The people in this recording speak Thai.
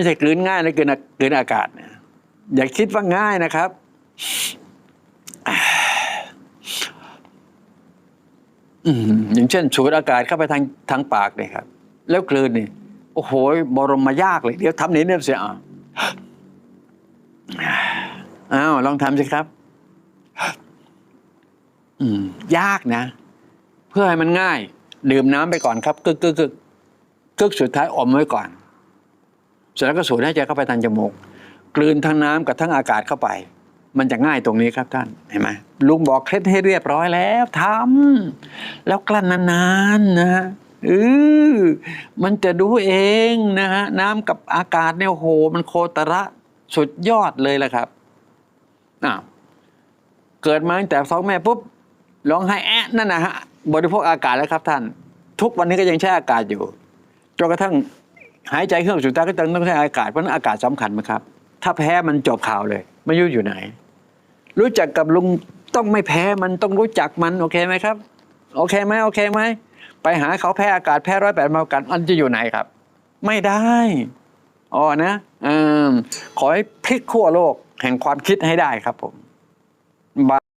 ไม่ใช่กลืนง่ายนะกลืนกลืนอากาศเนี่ยอย่าคิดว่าง่ายนะครับ อย่างเช่นสูดอากาศเข้าไปทางทางปากเนี่ยครับ แล้วกลืนนี่โอ้โหบรมมายากเลย เดี๋ยวทำนี้เนี่ยเสียอะอ้าวลองทำสิครับอืมยากนะ เพื่อให้มันง่าย ดื่มน้ำไปก่อนครับกึกกึกกึกกึกสุดท้ายอมไว้ก่อน สร็จแล้วก็สูดให้ใจเข้าไปทางจมูกกลืนทั้งน้ำกับทั้งอากาศเข้าไป มันจะง่ายตรงนี้ครับท่านเห็นไหมลุงบอกเคล็ดให้เรียบร้อยแล้วทำแล้วกลั้นนานๆนะฮะเออมันจะดูเองนะฮะน้ำกับอากาศเนี่ยโอ้โห มันโคตระสุดยอดเลยแหละครับอ้าวเกิดมาตั้งแต่ท้องแม่ปุ๊บร้องไห้แอะนั่นนะฮะบริโภคอากาศแล้วครับท่าน ทุกวันนี้ก็ยังใช้อากาศอยู่จนกระทั่ง หายใจเครื่องสุดท้ายก็ต้องใช้อากาศเพราะนั้นอากาศสำคัญไหมครับ ถ้าแพ้มันจบข่าวเลย ไม่ยุ่อยู่ไหน รู้จักกับลุงต้องไม่แพ้มันต้องรู้จักมันโอเคไหมครับ โอเคไหมโอเคไหมไปหาเขาแพ้อากาศแพ้ร้อยแปดมากันมันจะอยู่ไหนครับ ไม่ได้อ๋อนะอขอให้พลิกขั้วโลกแห่งความคิดให้ได้ครับผม